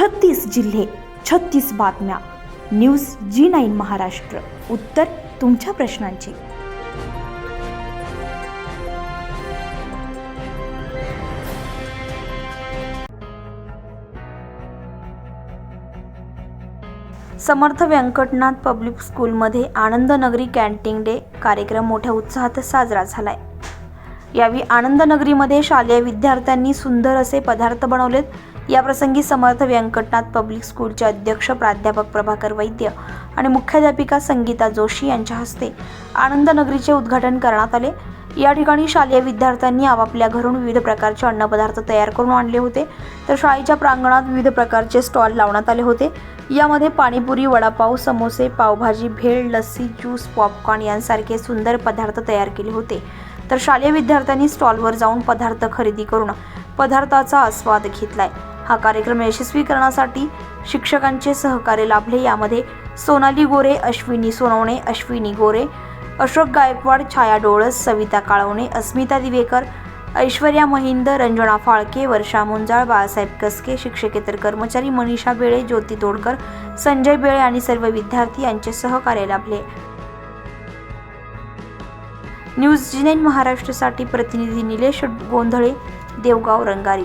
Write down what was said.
छत्तीस जिल्हे छत्तीस बातम्या. News G nine Maharashtra. उत्तर तुमच्या प्रश्नांची. समर्थ व्यंकटनाथ पब्लिक स्कूलमध्ये आनंदनगरी कॅन्टीन डे कार्यक्रम मोठ्या उत्साहात साजरा झालाय. यावेळी आनंदनगरीमध्ये शालेय विद्यार्थ्यांनी सुंदर असे पदार्थ बनवलेत. याप्रसंगी समर्थ व्यंकटनाथ पब्लिक स्कूलचे अध्यक्ष प्राध्यापक प्रभाकर वैद्य आणि मुख्याध्यापिका संगीता जोशी यांच्या हस्ते आनंदनगरीचे उद्घाटन करण्यात आले. या ठिकाणी शालेय विद्यार्थ्यांनी आपापल्या घरून विविध प्रकारचे अन्नपदार्थ तयार करून आणले होते. तर शाळेच्या प्रांगणात विविध प्रकारचे स्टॉल लावण्यात आले होते. यामध्ये पाणीपुरी वडापाव समोसे पावभाजी भेळ लस्सी ज्यूस पॉपकॉर्न यांसारखे सुंदर पदार्थ तयार केले होते. तर शालेय विद्यार्थ्यांनी स्टॉलवर जाऊन पदार्थ खरेदी करून पदार्थाचा आस्वाद घेतलाय. हा कार्यक्रम यशस्वी करण्यासाठी शिक्षकांचे सहकार्य लाभले. यामध्ये सोनाली गोरे अश्विनी सोनवणे अश्विनी गोरे अशोक गायकवाड छाया डोळस सविता काळवणे अस्मिता दिवेकर ऐश्वर्या महिंद रंजना फाळके वर्षा मुंजाळ बाळासाहेब कसके शिक्षकेतर कर्मचारी मनीषा बेळे ज्योती तोडकर संजय बेळे आणि सर्व विद्यार्थी यांचे सहकार्य लाभले. न्यूज जी नाईन महाराष्ट्रासाठी प्रतिनिधी निलेश गोंधळे देवगाव रंगारी.